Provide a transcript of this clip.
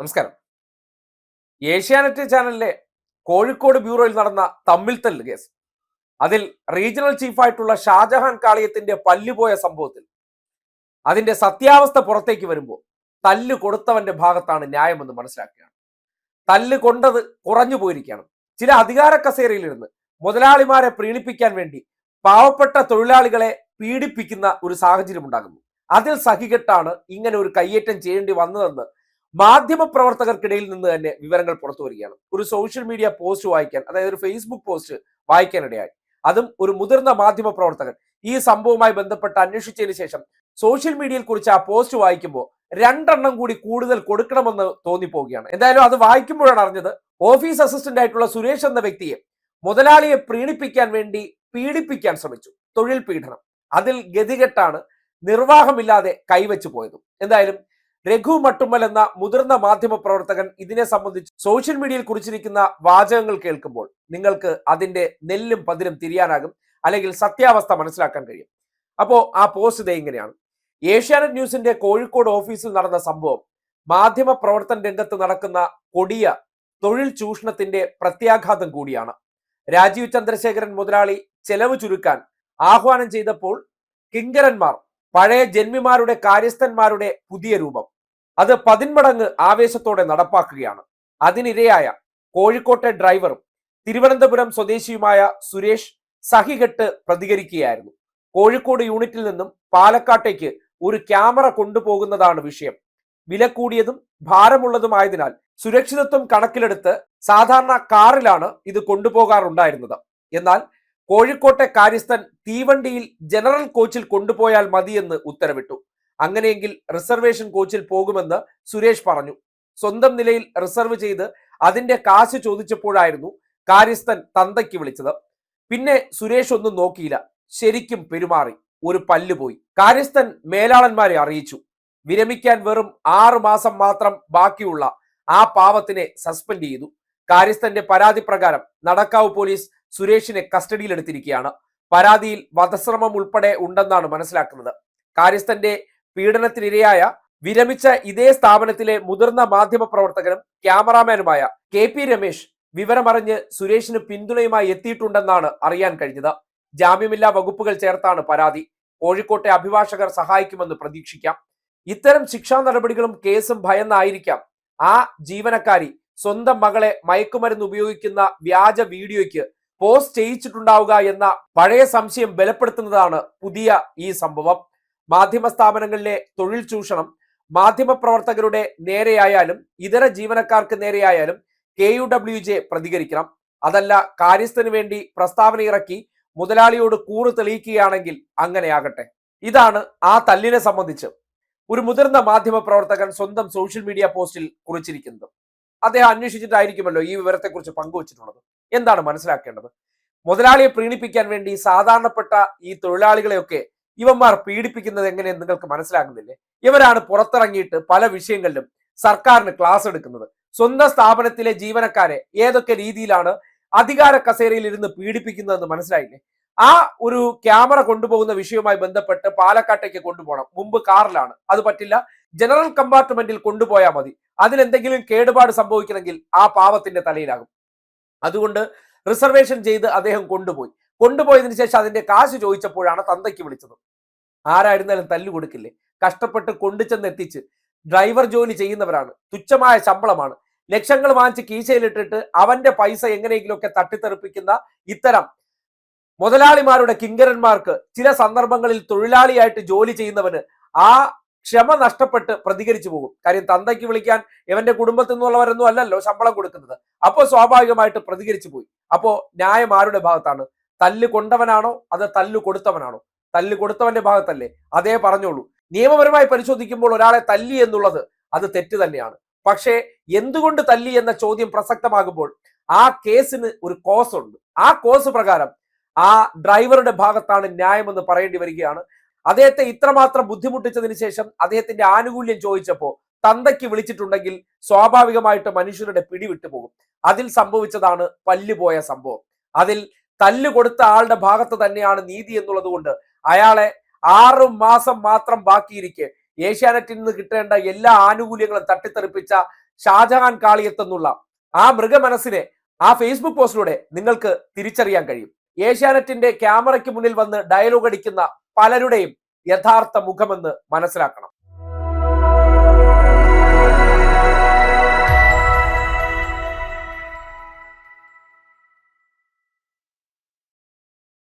നമസ്കാരം. ഏഷ്യാനെറ്റ് ചാനലിലെ കോഴിക്കോട് ബ്യൂറോയിൽ നടന്ന തമ്മിൽ തല്ല് കേസ്. അതിൽ റീജിയണൽ ചീഫായിട്ടുള്ള ഷാജഹാൻ കാളിയത്തിന്റെ പല്ലുപോയ സംഭവത്തിൽ. അതിന്റെ സത്യാവസ്ഥ പുറത്തേക്ക് വരുമ്പോൾ തല്ല് കൊടുത്തവന്റെ ഭാഗത്താണ് ന്യായമെന്ന് മനസ്സിലാക്കുകയാണ്. തല്ല് കൊണ്ടത് കുറഞ്ഞു പോയിരിക്കുകയാണ്. ചില അധികാര കസേരയിലിരുന്ന് മുതലാളിമാരെ പ്രീണിപ്പിക്കാൻ വേണ്ടി പാവപ്പെട്ട തൊഴിലാളികളെ പീഡിപ്പിക്കുന്ന ഒരു സാഹചര്യം ഉണ്ടാകുന്നു. അതിൽ സഹികെട്ടാണ് ഇങ്ങനെ ഒരു കയ്യേറ്റം ചെയ്യേണ്ടി വന്നതെന്ന് മാധ്യമ പ്രവർത്തകർക്കിടയിൽ നിന്ന് തന്നെ വിവരങ്ങൾ പുറത്തു വരികയാണ്. ഒരു സോഷ്യൽ മീഡിയ പോസ്റ്റ് വായിക്കാൻ അതായത് ഒരു ഫേസ്ബുക്ക് പോസ്റ്റ് വായിക്കാനിടയായി. അതും ഒരു മുതിർന്ന മാധ്യമ പ്രവർത്തകൻ ഈ സംഭവവുമായി ബന്ധപ്പെട്ട് അന്വേഷിച്ചതിന് ശേഷം സോഷ്യൽ മീഡിയയിൽ കുറിച്ച് ആ പോസ്റ്റ് വായിക്കുമ്പോൾ രണ്ടെണ്ണം കൂടി കൂടുതൽ കൊടുക്കണമെന്ന് തോന്നിപ്പോവുകയാണ്. എന്തായാലും അത് വായിക്കുമ്പോഴാണ് അറിഞ്ഞത് ഓഫീസ് അസിസ്റ്റന്റ് ആയിട്ടുള്ള സുരേഷ് എന്ന വ്യക്തിയെ മുതലാളിയെ പ്രീണിപ്പിക്കാൻ വേണ്ടി പീഡിപ്പിക്കാൻ ശ്രമിച്ചു. തൊഴിൽ പീഡനം. അതിൽ ഗതികെട്ടാണ് നിർവാഹമില്ലാതെ കൈവച്ചു പോയതും. എന്തായാലും രഘു മട്ടുമ്മൽ എന്ന മുതിർന്ന മാധ്യമ പ്രവർത്തകൻ ഇതിനെ സംബന്ധിച്ച് സോഷ്യൽ മീഡിയയിൽ കുറിച്ചിരിക്കുന്ന വാചകങ്ങൾ കേൾക്കുമ്പോൾ നിങ്ങൾക്ക് അതിന്റെ നെല്ലും പതിരും തിരിയാനാകും അല്ലെങ്കിൽ സത്യാവസ്ഥ മനസ്സിലാക്കാൻ കഴിയും. അപ്പോ ആ പോസ്റ്റ് ഇതേ ഇങ്ങനെയാണ്. ഏഷ്യാനെറ്റ് ന്യൂസിന്റെ കോഴിക്കോട് ഓഫീസിൽ നടന്ന സംഭവം മാധ്യമ പ്രവർത്തന രംഗത്ത് നടക്കുന്ന കൊടിയ തൊഴിൽ ചൂഷണത്തിന്റെ പ്രത്യാഘാതം കൂടിയാണ്. രാജീവ് ചന്ദ്രശേഖരൻ മുതലാളി ചെലവ് ചുരുക്കാൻ ആഹ്വാനം ചെയ്തപ്പോൾ കിങ്കരന്മാർ പഴയ ജന്മിമാരുടെ കാര്യസ്ഥന്മാരുടെ പുതിയ രൂപം. അത് പതിന്മടങ്ങ് ആവേശത്തോടെ നടപ്പാക്കുകയാണ്. അതിനിരയായ കോഴിക്കോട്ടെ ഡ്രൈവറും തിരുവനന്തപുരം സ്വദേശിയുമായ സുരേഷ് സഹികെട്ട് പ്രതികരിക്കുകയായിരുന്നു. കോഴിക്കോട് യൂണിറ്റിൽ നിന്നും പാലക്കാട്ടേക്ക് ഒരു ക്യാമറ കൊണ്ടുപോകുന്നതാണ് വിഷയം. വില കൂടിയതും ഭാരമുള്ളതുമായതിനാൽ സുരക്ഷിതത്വം കണക്കിലെടുത്ത് സാധാരണ കാറിലാണ് ഇത് കൊണ്ടുപോകാറുണ്ടായിരുന്നത്. എന്നാൽ കോഴിക്കോട്ടെ കാര്യസ്ഥൻ തീവണ്ടിയിൽ ജനറൽ കോച്ചിൽ കൊണ്ടുപോയാൽ മതിയെന്ന് ഉത്തരവിട്ടു. അങ്ങനെയെങ്കിൽ റിസർവേഷൻ കോച്ചിൽ പോകുമെന്ന് സുരേഷ് പറഞ്ഞു. സ്വന്തം നിലയിൽ റിസർവ് ചെയ്ത് അതിന്റെ കാശ് ചോദിച്ചപ്പോഴായിരുന്നു കാര്യസ്ഥൻ തന്തയ്ക്ക് വിളിച്ചത്. പിന്നെ സുരേഷ് ഒന്നും നോക്കിയില്ല. ശരിക്കും പെരുമാറി. ഒരു പല്ല് പോയി. കാര്യസ്ഥൻ മേലാളന്മാരെ അറിയിച്ചു. വിരമിക്കാൻ വെറും ആറു മാസം മാത്രം ബാക്കിയുള്ള ആ പാവത്തിനെ സസ്പെൻഡ് ചെയ്തു. കാര്യസ്ഥന്റെ പരാതി പ്രകാരം നടക്കാവ് പോലീസ് സുരേഷിനെ കസ്റ്റഡിയിലെടുത്തിരിക്കുകയാണ് പരാതിയിൽ വധശ്രമം ഉൾപ്പെടെ ഉണ്ടെന്നാണ് മനസ്സിലാക്കുന്നത്. കാര്യസ്ഥന്റെ പീഡനത്തിനിരയായ വിരമിച്ച ഇതേ സ്ഥാപനത്തിലെ മുതിർന്ന മാധ്യമ പ്രവർത്തകനും ക്യാമറാമാനുമായ കെ പി രമേശ് വിവരമറിഞ്ഞ് സുരേഷിന് പിന്തുണയുമായി എത്തിയിട്ടുണ്ടെന്നാണ് അറിയാൻ കഴിഞ്ഞത്. ജാമ്യമില്ലാ വകുപ്പുകൾ ചേർത്താണ് പരാതി. കോഴിക്കോട്ടെ അഭിഭാഷകർ സഹായിക്കുമെന്ന് പ്രതീക്ഷിക്കാം. ഇത്തരം ശിക്ഷാ നടപടികളും കേസും ഭയന്നായിരിക്കാം. ആ ജീവനക്കാരി സ്വന്തം മകളെ മയക്കുമരുന്ന് ഉപയോഗിക്കുന്ന വ്യാജ വീഡിയോയ്ക്ക് പോസ്റ്റ് ചെയ്യിച്ചിട്ടുണ്ടാവുക എന്ന പഴയ സംശയം ബലപ്പെടുത്തുന്നതാണ് പുതിയ ഈ സംഭവം. മാധ്യമ സ്ഥാപനങ്ങളിലെ തൊഴിൽ ചൂഷണം മാധ്യമ പ്രവർത്തകരുടെ നേരെയായാലും ഇതര ജീവനക്കാർക്ക് നേരെയായാലും കെ യു ഡബ്ല്യു ജെ പ്രതികരിക്കണം. അതല്ല കാര്യസ്ഥന് വേണ്ടി പ്രസ്താവന ഇറക്കി മുതലാളിയോട് കൂറ് തെളിയിക്കുകയാണെങ്കിൽ അങ്ങനെയാകട്ടെ. ഇതാണ് ആ തല്ലിനെ സംബന്ധിച്ച് ഒരു മുതിർന്ന മാധ്യമ പ്രവർത്തകൻ സ്വന്തം സോഷ്യൽ മീഡിയ പോസ്റ്റിൽ കുറിച്ചിരിക്കുന്നത്. അദ്ദേഹം അന്വേഷിച്ചിട്ടായിരിക്കുമല്ലോ ഈ വിവരത്തെക്കുറിച്ച് പങ്കുവച്ചിട്ടുള്ളത്. എന്താണ് മനസ്സിലാക്കേണ്ടത്? മുതലാളിയെ പ്രീണിപ്പിക്കാൻ വേണ്ടി സാധാരണപ്പെട്ട ഈ തൊഴിലാളികളെയൊക്കെ ഇവന്മാർ പീഡിപ്പിക്കുന്നത് എങ്ങനെയെന്ന് നിങ്ങൾക്ക് മനസ്സിലാകുന്നില്ലേ? ഇവരാണ് പുറത്തിറങ്ങിയിട്ട് പല വിഷയങ്ങളിലും സർക്കാരിന് ക്ലാസ് എടുക്കുന്നത്. സ്വന്തം സ്ഥാപനത്തിലെ ജീവനക്കാരെ ഏതൊക്കെ രീതിയിലാണ് അധികാര കസേരയിൽ ഇരുന്ന് പീഡിപ്പിക്കുന്നതെന്ന് മനസ്സിലായില്ലേ? ആ ഒരു ക്യാമറ കൊണ്ടുപോകുന്ന വിഷയവുമായി ബന്ധപ്പെട്ട് പാലക്കാട്ടേക്ക് കൊണ്ടുപോകണം. മുമ്പ് കാറിലാണ്. അത് പറ്റില്ല. ജനറൽ കമ്പാർട്ട്മെന്റിൽ കൊണ്ടുപോയാൽ മതി. അതിലെന്തെങ്കിലും കേടുപാട് സംഭവിക്കണമെങ്കിൽ ആ പാവത്തിന്റെ തലയിലാകും. അതുകൊണ്ട് റിസർവേഷൻ ചെയ്ത് അദ്ദേഹം കൊണ്ടുപോയി. കൊണ്ടുപോയതിനു ശേഷം അതിന്റെ കാശ് ചോദിച്ചപ്പോഴാണ് തന്തയ്ക്ക് വിളിച്ചത്. ആരായിരുന്നാലും തല്ലു കൊടുക്കില്ലേ? കഷ്ടപ്പെട്ട് കൊണ്ടുചെന്ന് എത്തിച്ച് ഡ്രൈവർ ജോലി ചെയ്യുന്നവരാണ്. തുച്ഛമായ ശമ്പളമാണ്. ലക്ഷങ്ങൾ വാങ്ങിച്ച് കീശയിലിട്ടിട്ട് അവന്റെ പൈസ എങ്ങനെയെങ്കിലുമൊക്കെ തട്ടിത്തെറിപ്പിക്കുന്ന ഇത്തരം മുതലാളിമാരുടെ കിങ്കരന്മാർക്ക് ചില സന്ദർഭങ്ങളിൽ തൊഴിലാളിയായിട്ട് ജോലി ചെയ്യുന്നവന് ആ ക്ഷമ നഷ്ടപ്പെട്ട് പ്രതികരിച്ചു പോകും. കാര്യം തന്തയ്ക്ക് വിളിക്കാൻ ഇവന്റെ കുടുംബത്തിൽ നിന്നുള്ളവരൊന്നും അല്ലല്ലോ ശമ്പളം കൊടുക്കുന്നത്. അപ്പോൾ സ്വാഭാവികമായിട്ട് പ്രതികരിച്ചു പോയി. അപ്പോ ന്യായം ആരുടെ ഭാഗത്താണ്? തല്ല് കൊണ്ടവനാണോ? അത് തല്ല് കൊടുത്തവനാണോ? തല്ല് കൊടുത്തവന്റെ ഭാഗത്തല്ലേ? അതേ പറഞ്ഞോളൂ. നിയമപരമായി പരിശോധിക്കുമ്പോൾ ഒരാളെ തല്ലി എന്നുള്ളത് അത് തെറ്റ് തന്നെയാണ്. പക്ഷേ എന്തുകൊണ്ട് തല്ലി എന്ന ചോദ്യം പ്രസക്തമാകുമ്പോൾ ആ കേസിന് ഒരു കോസ് ഉണ്ട്. ആ കോസ് പ്രകാരം ആ ഡ്രൈവറുടെ ഭാഗത്താണ് ന്യായമെന്ന് പറയേണ്ടി വരികയാണ്. അദ്ദേഹത്തെ ഇത്രമാത്രം ബുദ്ധിമുട്ടിച്ചതിന് ശേഷം അദ്ദേഹത്തിന്റെ ആനുകൂല്യം ചോദിച്ചപ്പോൾ തന്തയ്ക്ക് വിളിച്ചിട്ടുണ്ടെങ്കിൽ സ്വാഭാവികമായിട്ട് മനുഷ്യരുടെ പിടി വിട്ടുപോകും അതിൽ സംഭവിച്ചതാണ് പല്ലുപോയ സംഭവം. അതിൽ തല്ല് കൊടുത്ത ആളുടെ ഭാഗത്ത് തന്നെയാണ് നീതി എന്നുള്ളത് കൊണ്ട് അയാളെ ആറു മാസം മാത്രം ബാക്കിയിരിക്കെ. ഏഷ്യാനെറ്റിൽ നിന്ന് കിട്ടേണ്ട എല്ലാ ആനുകൂല്യങ്ങളും തട്ടിത്തെറിപ്പിച്ച ഷാജഹാൻ കാളിയത്തെന്നുള്ള ആ മൃഗമനസ്സിനെ ആ ഫേസ്ബുക്ക് പോസ്റ്റിലൂടെ നിങ്ങൾക്ക് തിരിച്ചറിയാൻ കഴിയും. ഏഷ്യാനെറ്റിന്റെ ക്യാമറയ്ക്ക് മുന്നിൽ വന്ന് ഡയലോഗ് അടിക്കുന്ന പലരുടെയും യഥാർത്ഥ മുഖമെന്ന് മനസ്സിലാക്കണം.